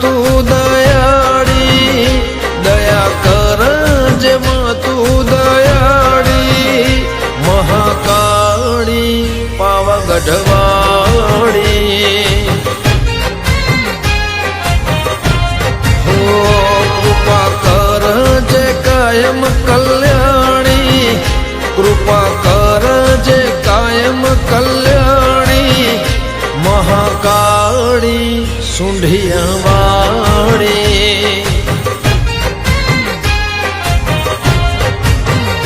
તું દયાળી, દયા કર જેમાં તું દયાળી, મહાકાળી પાવાગઢવાળી કૃપા કર જે કાયમ કલ્યાણી, કૃપા મહાકાળી સુંઢિયાવાળી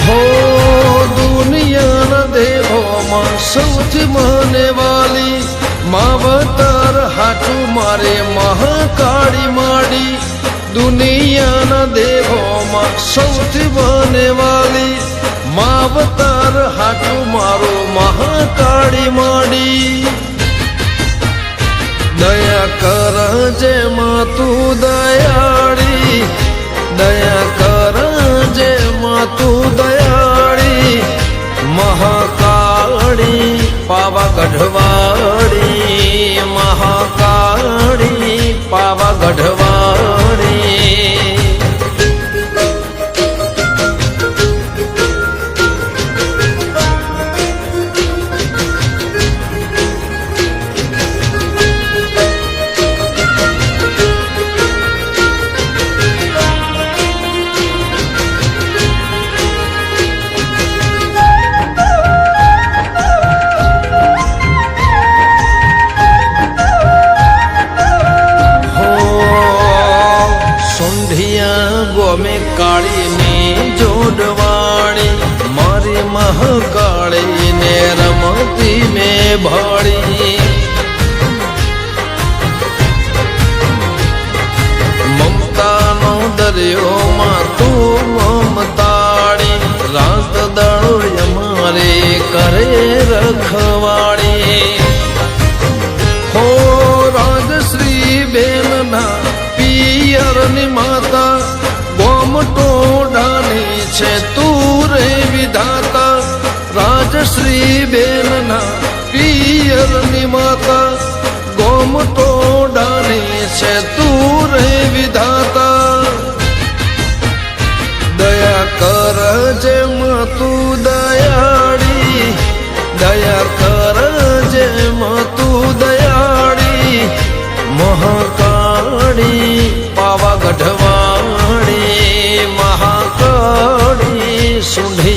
હો દુનિયાના દેવોમાં સૌથી મને વાલી માવતર હાટું મારે મહાકાળી માડી દુનિયાના દેવોમાં સૌથી મને વાલી માવતર હાટું મારો મહાકાળી માડી દયા કર જે માતું દયાળી દયા સુંઢિયા કાળીને કાળીની જોડવાણી, મારી મહાકાળીને રમતી મેં ભાળી. મમતાનો દરિયો માં તું મમતાળી રાત દળો મારે કરે રખવાળી હો રાજશ્રી બેનના પિયરની માતા રાજશ્રી બેનના પિયરની માતા ગોમટો ડાની છે તું રે વિધાતા. દયા કર જેમ તું દયાળી, દયા કર જેમ તું દયાળી. મહાકાળી, પાવાગઢવાળી, મહાકાળી સુંઢિયાવાળી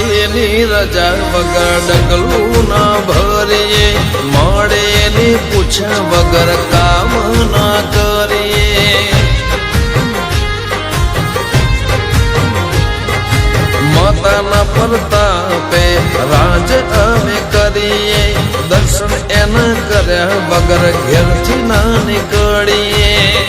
મહાકાળીની રજા વગર ડગલું ના ભરીએ. મળેલી પૂછ વગર કામ ના કરીએ. માતાના પ્રતાપે રાજ અમે કરીએ. દર્શન એના કર્યા વગર ઘેરથી ના નીકળીએ.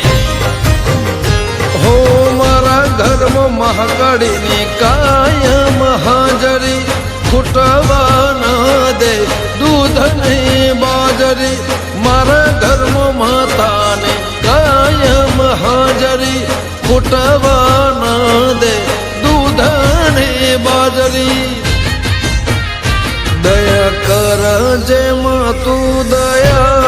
મારા ઘરમાં મહાકાળીની કાયમ હાજરી ખૂટવા ના દે દૂધ ને બાજરી મારા ધર્મ માતાને કાયમ હાજરી ખૂટવા ના દે દૂધ ને બાજરી દયા કર જે તું દયાળી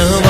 કલ્યાણી મહાકાળી સુંઢિયાવા